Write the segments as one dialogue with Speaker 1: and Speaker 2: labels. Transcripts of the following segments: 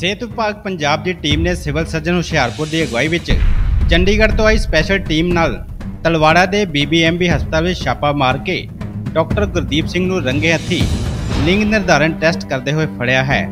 Speaker 1: ਸਿਹਤ ਵਿਭਾਗ ਪੰਜਾਬ ਦੀ ਟੀਮ ਨੇ ਸਿਵਲ ਸਰਜਨ ਹੁਸ਼ਿਆਰਪੁਰ ਦੀ ਅਗਵਾਈ ਵਿੱਚ ਚੰਡੀਗੜ੍ਹ ਤੋਂ ਆਈ ਸਪੈਸ਼ਲ ਟੀਮ ਨਾਲ ਤਲਵਾੜਾ ਦੇ ਬੀਬੀਐਮਬੀ ਹਸਪਤਾਲ ਵਿੱਚ ਛਾਪਾ ਮਾਰ ਕੇ ਡਾਕਟਰ ਗੁਰਦੀਪ ਸਿੰਘ ਨੂੰ ਰੰਗੇ ਹੱਥੀ ਲਿੰਗ ਨਿਰਧਾਰਨ ਟੈਸਟ ਕਰਦੇ ਹੋਏ ਫੜਿਆ ਹੈ।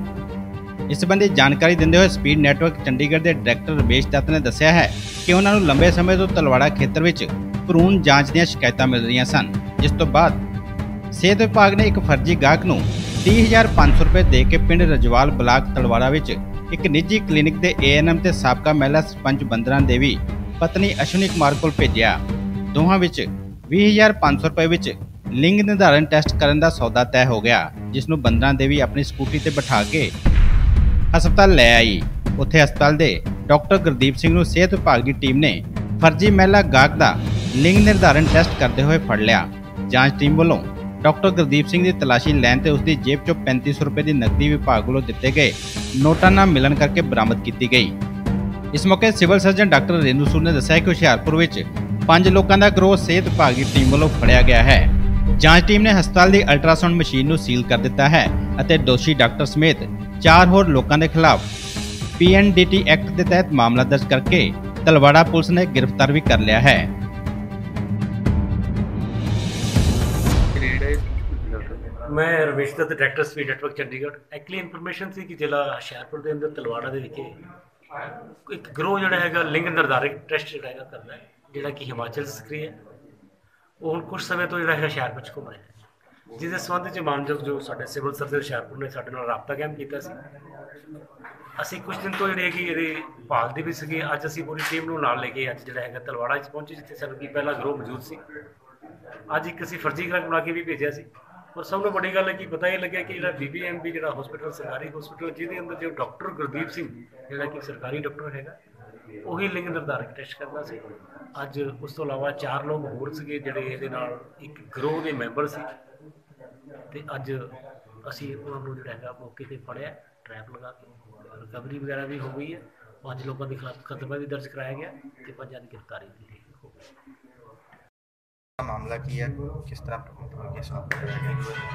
Speaker 1: ਇਸ ਸੰਬੰਧੀ ਜਾਣਕਾਰੀ ਦਿੰਦੇ ਹੋਏ ਸਪੀਡ ਨੈਟਵਰਕ ਚੰਡੀਗੜ੍ਹ ਦੇ ਡਾਇਰੈਕਟਰ ਰਮੇਸ਼ ਦੱਤ ਨੇ ਦੱਸਿਆ ਹੈ ਕਿ ਉਹਨਾਂ ਨੂੰ ਲੰਬੇ ਸਮੇਂ ਤੋਂ ਤਲਵਾੜਾ ਖੇਤਰ ਵਿੱਚ ਭਰੂਣ ਜਾਂਚ ਦੀਆਂ ਸ਼ਿਕਾਇਤਾਂ ਮਿਲ ਰਹੀਆਂ ਸਨ, ਜਿਸ ਤੋਂ ਬਾਅਦ ਸਿਹਤ ਵਿਭਾਗ ਨੇ ਇੱਕ ਫਰਜ਼ੀ ਗਾਹਕ ਨੂੰ 30500 ਰੁਪਏ ਦੇ ਕੇ ਪਿੰਡ ਰਜਵਾਲ ਬਲਾਕ ਤਲਵਾੜਾ ਵਿੱਚ ਇੱਕ ਨਿੱਜੀ ਕਲੀਨਿਕ ਦੇ ਏਐਨਐਮ ਤੇ ਸਾਬਕਾ ਮਹਿਲਾ ਸਰਪੰਚ ਬੰਦਰਾ ਦੇਵੀ ਪਤਨੀ ਅਸ਼ਵਨੀ ਕੁਮਾਰ ਕੋਲ ਭੇਜਿਆ। ਦੋਹਾਂ ਵਿੱਚ 20500 ਰੁਪਏ ਵਿੱਚ ਲਿੰਗ ਨਿਰਧਾਰਨ ਟੈਸਟ ਕਰਨ ਦਾ ਸੌਦਾ ਤੈਅ ਹੋ ਗਿਆ, ਜਿਸ ਨੂੰ ਬੰਦਰਾਂ ਦੇਵੀ ਆਪਣੀ ਸਕੂਟੀ ਤੇ ਬਿਠਾ ਕੇ ਹਸਪਤਾਲ ਲੈ ਆਈ। ਉੱਥੇ ਹਸਪਤਾਲ ਦੇ ਡਾਕਟਰ ਗੁਰਦੀਪ ਸਿੰਘ ਨੂੰ ਸਿਹਤ ਵਿਭਾਗ ਦੀ ਟੀਮ ਨੇ ਫਰਜ਼ੀ ਮਹਿਲਾ ਗਾਹਕ ਦਾ ਲਿੰਗ ਨਿਰਧਾਰਨ ਟੈਸਟ ਕਰਦੇ ਹੋਏ ਫੜ ਲਿਆ। ਜਾਂਚ ਟੀਮ ਵੱਲੋਂ ਡਾਕਟਰ ਗੁਰਦੀਪ ਸਿੰਘ ਦੀ ਤਲਾਸ਼ੀ ਲੈਣ ਤੇ ਉਸ ਦੀ ਜੇਬ ਚੋਂ 3500 ਰੁਪਏ ਦੀ ਨਕਦੀ ਵਿਭਾਗ ਵੱਲੋਂ ਦਿੱਤੇ ਗਏ ਨੋਟਾਂ ਨਾਲ ਮਿਲਣ ਕਰਕੇ ਬਰਾਮਦ ਕੀਤੀ ਗਈ। ਇਸ ਮੌਕੇ ਸਿਵਲ ਸਰਜਨ ਡਾਕਟਰ ਰੇਨੂ ਸੂਰ ਨੇ ਦੱਸਿਆ ਕਿ ਹੁਸ਼ਿਆਰਪੁਰ ਵਿੱਚ ਪੰਜ ਲੋਕਾਂ ਦਾ ਗਰੋਹ ਸਿਹਤ ਵਿਭਾਗ ਦੀ ਟੀਮ ਵੱਲੋਂ ਫੜਿਆ ਗਿਆ ਹੈ। ਜਾਂਚ ਟੀਮ ਨੇ ਹਸਪਤਾਲ ਦੀ ਅਲਟਰਾਸਾਊਂਡ ਮਸ਼ੀਨ ਨੂੰ ਸੀਲ ਕਰ ਦਿੱਤਾ ਹੈ ਅਤੇ ਦੋਸ਼ੀ ਡਾਕਟਰ ਸਮੇਤ ਚਾਰ ਹੋਰ ਲੋਕਾਂ ਦੇ ਖਿਲਾਫ ਪੀਐਨਡੀਟੀ ਐਕਟ ਦੇ ਤਹਿਤ ਮਾਮਲਾ ਦਰਜ ਕਰਕੇ ਤਲਵਾੜਾ ਪੁਲਿਸ ਨੇ ਗ੍ਰਿਫਤਾਰ ਵੀ ਕਰ ਲਿਆ ਹੈ।
Speaker 2: ਮੈਂ Ramesh Dutt director speed network Chandigarh. Actually information ਸੀ ਕਿ ਜ਼ਿਲ੍ਹਾ ਹੁਸ਼ਿਆਰਪੁਰ ਦੇ ਅੰਦਰ ਤਲਵਾੜਾ ਦੇ ਵਿਖੇ ਇੱਕ ਗਰੋਹ ਜਿਹੜਾ ਹੈਗਾ, ਲਿੰਗ ਨਿਰਧਾਰਿਤ ਟੈਸਟ ਜਿਹੜਾ ਹੈਗਾ ਕਰਨਾ ਹੈ, ਜਿਹੜਾ ਕਿ ਹਿਮਾਚਲ ਸਕਰੀ ਹੈ। ਉਹ ਹੁਣ ਕੁਝ ਸਮੇਂ ਤੋਂ ਜਿਹੜਾ ਹੈ ਹੁਸ਼ਿਆਰਪੁਰ ਚ ਘੁੰਮ ਰਿਹਾ ਹੈ। ਜਿਸ ਦੇ ਸੰਬੰਧ ਵਿੱਚ ਮਾਨਯੋਗ ਜੋ ਸਾਡੇ ਸਿਵਲ ਸਰਜਨ ਹੁਸ਼ਿਆਰਪੁਰ ਨੇ ਸਾਡੇ ਨਾਲ ਰਾਬਤਾ ਕਾਇਮ ਕੀਤਾ ਸੀ। ਅਸੀਂ ਕੁਝ ਦਿਨ ਤੋਂ ਜਿਹੜੇ ਕਿ ਇਹਦੇ ਭਾਲ ਦੇ ਵੀ ਸੀਗੇ। ਅੱਜ ਅਸੀਂ ਪੂਰੀ ਟੀਮ ਨੂੰ ਨਾਲ ਲੈ ਕੇ ਅੱਜ ਜਿਹੜਾ ਹੈਗਾ ਤਲਵਾੜਾ 'ਚ ਪਹੁੰਚੇ, ਜਿੱਥੇ ਸਾਨੂੰ ਕੀ ਪਹਿਲਾ ਗਰੋਹ ਮੌਜੂਦ ਸੀ। ਅੱਜ ਇੱਕ ਅਸੀਂ ਫਰਜ਼ੀ ਗ੍ਰਾਹਕ ਬਣਾ ਕੇ ਵੀ ਭੇਜਿਆ ਸੀ। ਔਰ ਸਭ ਤੋਂ ਵੱਡੀ ਗੱਲ ਹੈ ਕਿ ਪਤਾ ਇਹ ਲੱਗਿਆ ਕਿ ਜਿਹੜਾ ਬੀਬੀਐਮਬੀ ਜਿਹੜਾ ਹਸਪੀਟਲ ਸਰਕਾਰੀ ਹਸਪੀਟਲ ਜਿਹਦੇ ਅੰਦਰ ਜੋ ਡਾਕਟਰ ਗੁਰਦੀਪ ਸਿੰਘ, ਜਿਹੜਾ ਕਿ ਸਰਕਾਰੀ ਡਾਕਟਰ ਹੈਗਾ, ਉਹੀ ਲਿੰਗ ਨਿਰਧਾਰਕ ਟੈਸਟ ਕਰਦਾ ਸੀ। ਅੱਜ ਉਸ ਤੋਂ ਇਲਾਵਾ ਚਾਰ ਲੋਕ ਹੋਰ ਸੀਗੇ ਜਿਹੜੇ ਇਹਦੇ ਨਾਲ ਇੱਕ ਗਰੋਹ ਦੇ ਮੈਂਬਰ ਸੀ। ਤੇ ਅੱਜ ਅਸੀਂ ਉਹਨਾਂ ਨੂੰ ਜਿਹੜਾ ਹੈਗਾ ਮੌਕੇ ਤੇ ਫੜਿਆ ਟ੍ਰੈਪ ਲਗਾ ਕੇ। ਰਿਕਵਰੀ ਵਗੈਰਾ ਵੀ ਹੋ ਗਈ ਹੈ। ਪੰਜ ਲੋਕਾਂ ਦੇ ਖਿਲਾਫ ਮੁਕੱਦਮਾ ਵੀ ਦਰਜ ਕਰਾਇਆ ਗਿਆ ਤੇ ਪੰਜਾਂ ਦੀ ਗ੍ਰਿਫਤਾਰੀ ਵੀ ਹੋ ਗਈ
Speaker 3: ਮਾਮਲਾ ਕੀ ਹੈ? ਕਿਸ ਤਰ੍ਹਾਂ ਮਤਲਬ ਕਿ ਸਾਹਮਣੇ ਆਇਆ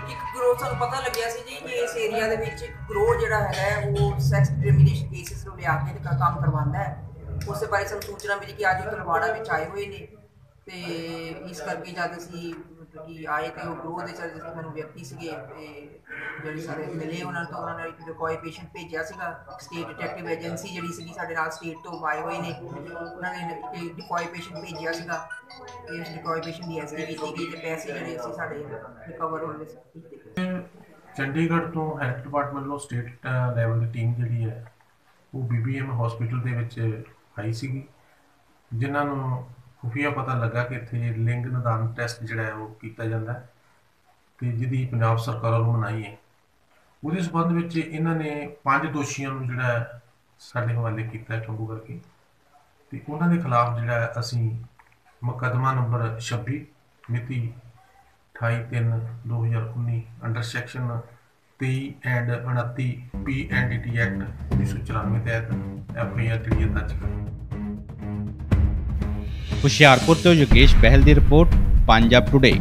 Speaker 4: ਇੱਕ ਗਰੋਹ ਸਾਨੂੰ ਪਤਾ ਲੱਗਿਆ ਸੀ ਜੀ ਕਿ ਇਸ ਏਰੀਆ ਦੇ ਵਿੱਚ ਇੱਕ ਗਰੋਹ ਜਿਹੜਾ ਹੈਗਾ ਹੈ, ਉਹ ਸੈਕਸ ਡਿਸਕ੍ਰਿਮੀਨੇਸ਼ਨ ਕੇਸਿਸ ਨੂੰ ਲਿਆ ਕੇ ਕ- ਕੰਮ ਕਰਵਾਉਂਦਾ ਹੈ। ਉਸੇ ਬਾਰੇ ਸਾਨੂੰ ਸੂਚਨਾ ਮਿਲੀ ਕਿ ਅੱਜ ਉਹ ਤਲਵਾੜਾ ਵਿੱਚ ਆਏ ਹੋਏ ਨੇ ਤੇ ਇਸ ਕਰਕੇ ਜਦ ਅਸੀਂ ਮਤਲਬ ਆਏ ਤੇ ਉਹ ਗਰੋਹ ਦੇ ਸਾਰੇ ਸਾਨੂੰ ਵਿਅਕਤੀ ਸੀਗੇ, ਤੇ ਜਿਹੜੇ ਸਾਰੇ ਮਿਲੇ ਉਹਨਾਂ ਤੋਂ, ਉਹਨਾਂ ਨੇ ਇੱਕ ਕੋਈ ਪੇਸ਼ੈਂਟ ਭੇਜਿਆ ਸੀਗਾ ਸਟੇਟ ਡਿਟੈਕਟਿਵ ਏਜੰਸੀ ਜਿਹੜੀ ਸੀਗੀ ਸਾਡੇ ਨਾਲ ਸਟੇਟ ਤੋਂ ਆਏ ਹੋਏ ਨੇ, ਉਹਨਾਂ ਨੇ ਇੱਕ ਡਿਕੋਏ ਪੇਸ਼ੈਂਟ ਭੇਜਿਆ ਸੀਗਾ, ਤੇ ਡਿਕੋਏ ਪੇਸ਼ੈਂਟ ਦੀ ਐਸਟੀ ਕੀਤੀ ਗਈ ਤੇ ਪੈਸੇ ਜਿਹੜੇ ਸੀ ਸਾਡੇ ਰਿਕਵਰ ਹੋਣੇ ਸੀ।
Speaker 5: ਚੰਡੀਗੜ੍ਹ ਤੋਂ ਹੈਲਥ ਡਿਪਾਰਟਮੈਂਟ ਵੱਲੋਂ ਸਟੇਟ ਲੈਵਲ ਦੀ ਟੀਮ ਜਿਹੜੀ ਹੈ, ਉਹ ਬੀਬੀਐਮ ਹਸਪੀਟਲ ਦੇ ਵਿੱਚ ਆਈ ਸੀਗੀ, ਜਿਨ੍ਹਾਂ ਨੂੰ ਖੁਫੀਆ ਪਤਾ ਲੱਗਾ ਕਿ ਇੱਥੇ ਲਿੰਗ ਨਿਦਾਨ ਟੈਸਟ ਜਿਹੜਾ ਹੈ ਉਹ ਕੀਤਾ ਜਾਂਦਾ ਹੈ ਤੇ ਜਿਹਦੀ ਪੰਜਾਬ ਸਰਕਾਰ ਵੱਲੋਂ ਮਨਾਈ ਹੈ। ਉਹਦੇ ਸਬੰਧ ਵਿੱਚ ਇਹਨਾਂ ਨੇ ਪੰਜ ਦੋਸ਼ੀਆਂ ਨੂੰ ਜਿਹੜਾ ਸਾਡੇ ਹਵਾਲੇ ਕੀਤਾ ਹੈ ਕਰਕੇ ਤੇ ਉਹਨਾਂ ਦੇ ਖਿਲਾਫ ਜਿਹੜਾ ਅਸੀਂ ਮੁਕੱਦਮਾ ਨੰਬਰ 26 ਮਿਤੀ 28/3/2019 under section 23 and 29 PNDT act 1994 ਤਹਿਤ ਐਫਆਈਆਰ ਜਿਹੜੀ ਹੈ ਦਰਜ ਕਰ
Speaker 1: ਹੁਸ਼ਿਆਰਪੁਰ ਤੋਂ ਯੋਗੇਸ਼ ਬਹਿਲ ਦੀ ਰਿਪੋਰਟ ਪੰਜਾਬ ਟੁਡੇ